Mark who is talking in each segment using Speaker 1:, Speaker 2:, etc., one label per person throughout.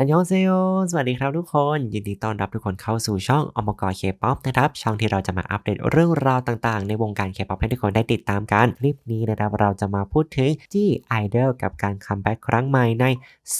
Speaker 1: อันยองเซโยสวัสดีครับทุกคน ยินดีต้อนรับทุกคนเข้าสู่ช่องอมกรเคป๊อปนะครับ ช่องที่เราจะมาอัปเดตเรื่องราวต่างๆ ในวงการเคป๊อปให้ทุกคนได้ติดตามกัน คลิปนี้นะครับเราจะมาพูดถึงจี้ไอดอลกับการคัมแบ็กครั้งใหม่ใน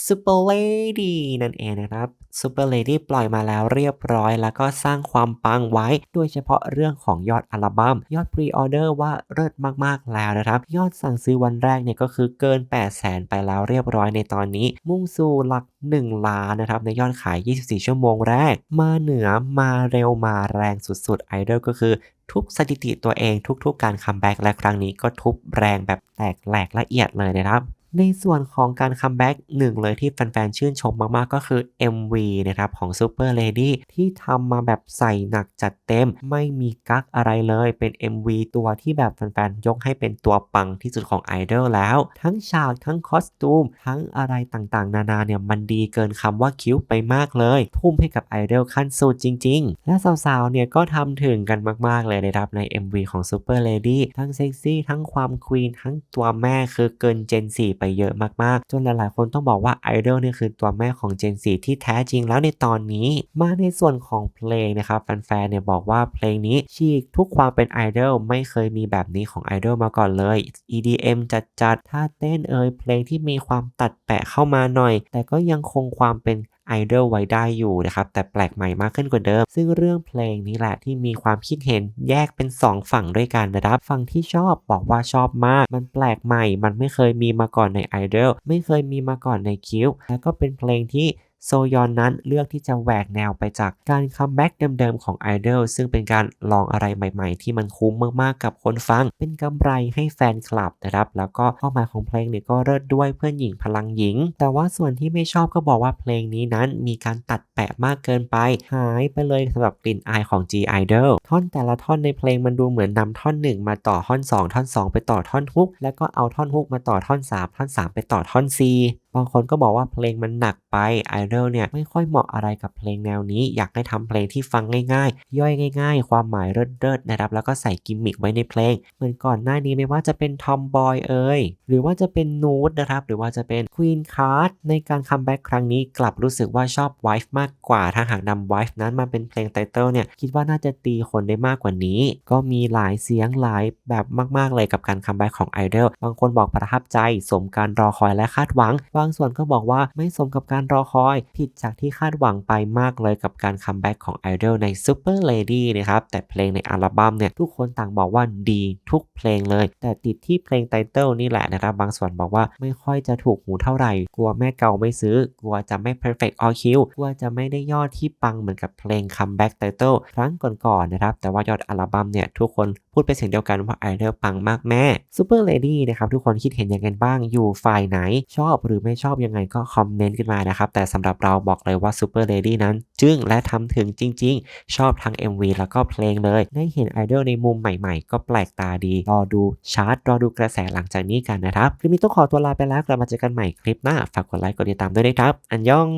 Speaker 1: Super Lady นั่นเองนะครับ Super Lady ปล่อยมาแล้วเรียบร้อย แล้วก็สร้างความปังไว้ โดยเฉพาะเรื่องของยอดอัลบัม้มยอดพรีออเดอร์ว่าเลิศมากๆแล้วนะครับ ยอดสั่งซื้อวันแรกเนี่ยก็คือเกิน 8 0 0แสนไปแล้วเรียบร้อยในตอนนี้ มุ่งสู่หลัก 1 ล้านนะครับในยอดขาย 24 ชั่วโมงแรก มาเหนือมาเร็วมาแรงสุดๆไอดอลก็คือทุบสถิติตัวเองทุกๆการคัมแบ็กและครั้งนี้ก็ทุบแรงแบบแตกแหลกละเอียดเลยนะครับ ในส่วนของการคัมแบ็กหนึ่งเลยที่แฟนๆ ชื่นชมมากๆ ก็คือ MV นะครับของ Super Lady ที่ทำมาแบบใส่หนักจัดเต็ม ไม่มีกั๊กอะไรเลยเป็น MV ตัวที่แบบแฟนๆ ยกให้เป็นตัวปังที่สุดของไอดอลแล้ว ทั้งฉาก ทั้งคอสตูม ทั้งอะไรต่างๆ นานาเนี่ยมันดีเกินคำว่าคิ้วไปมากเลย ทุ่มให้กับไอดอลขั้นสุดจริง ๆ และสาวๆ เนี่ยก็ทำถึงกันมากๆ เลยนะครับใน MV ของ Super Lady ทั้งเซ็กซี่ทั้งความควีนทั้งตัวแม่คือเกินเจน4ไปเยอะมากๆ จนหลายๆ คนต้องบอกว่าไอดอลเนี่ยคือตัวแม่ของเจน4ที่แท้จริงแล้วในตอนนี้ มาในส่วนของเพลงนะครับแฟนๆเนี่ยบอกว่าเพลงนี้ฉีกทุกความเป็นไอดอลไม่เคยมีแบบนี้ของไอดอลมาก่อนเลย EDM จัดๆท่าเต้นเอ่ยเพลงที่มีความตัดแปะเข้ามาหน่อย แต่ก็ยังคงความเป็น ไอดอลไว้ได้อยู่นะครับ แต่แปลกใหม่มากขึ้นกว่าเดิม ซึ่งเรื่องเพลงนี้แหละที่มีความคิดเห็นแยกเป็น 2 ฝั่งด้วยกันนะครับ ฝั่งที่ชอบบอกว่าชอบมาก มันแปลกใหม่ มันไม่เคยมีมาก่อนในไอดอลไม่เคยมีมาก่อนในคิวแล้วก็เป็นเพลงที่ โซยอนนั้นเลือกที่จะแหวกแนวไปจากการคัมแบ็กเดิมๆของไอดอลซึ่งเป็นการลองอะไรใหม่ๆ ที่มันคุ้มมากๆกับคนฟัง เป็นกำไรให้แฟนคลับนะครับ แล้วก็เป้าหมายของเพลงเนี่ยก็เลิศด้วยเพื่อนหญิงพลังหญิง แต่ว่าส่วนที่ไม่ชอบก็บอกว่าเพลงนี้นั้นมีการตัดแปะมากเกินไป หายไปเลยสำหรับกลิ่นอายของ G Idol ท่อนแต่ละท่อนในเพลงมันดูเหมือนนำท่อน 1 มาต่อท่อน 2 ท่อน 2 ไปต่อท่อนฮุกแล้วก็เอาท่อนฮุกมาต่อท่อน 3 ท่อน 3 ไปต่อท่อน C บางคนก็บอกว่าเพลงมันหนักไปไอดอลเนี่ยไม่ค่อยเหมาะอะไรกับเพลงแนวนี้ อยากให้ทำเพลงที่ฟังง่ายๆ ย่อยง่าย ๆ ความหมายเลิศๆนะครับแล้วก็ใส่กิมมิคไว้ในเพลง เหมือนก่อนหน้านี้ไม่ว่าจะเป็นทอมบอยเอ่ยหรือว่าจะเป็นนูดนะครับหรือว่าจะเป็นควีนคาร์ดในการคัมแบ็กครั้งนี้กลับรู้สึกว่าชอบไวฟ์มากกว่าถ้าหากนำไวฟ์นั้นมาเป็นเพลงไตเติลเนี่ยคิดว่าน่าจะตีคนได้มากกว่านี้ ก็มีหลายเสียงหลายแบบมากๆเลยกับการคัมแบ็กของไอดอลบางคนบอกประทับใจสมการรอคอยและคาดหวังบาางส่วนก็บอกว่าไม่สมกับการรอคอย ผิดจากที่คาดหวังไปมากเลยกับการคัมแบ็กของไอดอลใน Super Lady นะครับแต่เพลงในอัลบั้มเนี่ยทุกคนต่างบอกว่าดีทุกเพลงเลย แต่ติดที่เพลงไตเติลนี่แหละนะครับบางส่วนบอกว่าไม่ค่อยจะถูกหูเท่าไหร่ กลัวแม่เก่าไม่ซื้อ กลัวจะไม่ perfect all kill กลัวจะไม่ได้ยอดที่ปังเหมือนกับเพลงคัมแบ็กไตเติลครั้งก่อนๆนะครับแต่ว่ายอดอัลบั้มเนี่ยทุกคนพูดเป็นเสียงเดียวกันว่าไอดอลปังมากแม่ Super Lady นะครับทุกคนคิดเห็นยังไงบ้างอยู่ฝ่ายไหน ชอบหรือไม่ชอบยังไงก็คอมเมนต์ขึ้นมานะครับ แต่สำหรับเราบอกเลยว่า Super Lady นั้น จึ้งและทำถึงจริง ๆ ชอบทั้ง MV แล้วก็เพลงเลย ได้เห็นไอดอลในมุมใหม่ๆ ก็แปลกตาดีรอดูชาร์ตรอดูกระแสหลังจากนี้กันนะครับคลิปนี้ต้องขอตัวลาไปแล้วกลับมาเจอกันใหม่คลิปหน้าฝากกดไลค์กดติดตามด้วยนะครับอันยอง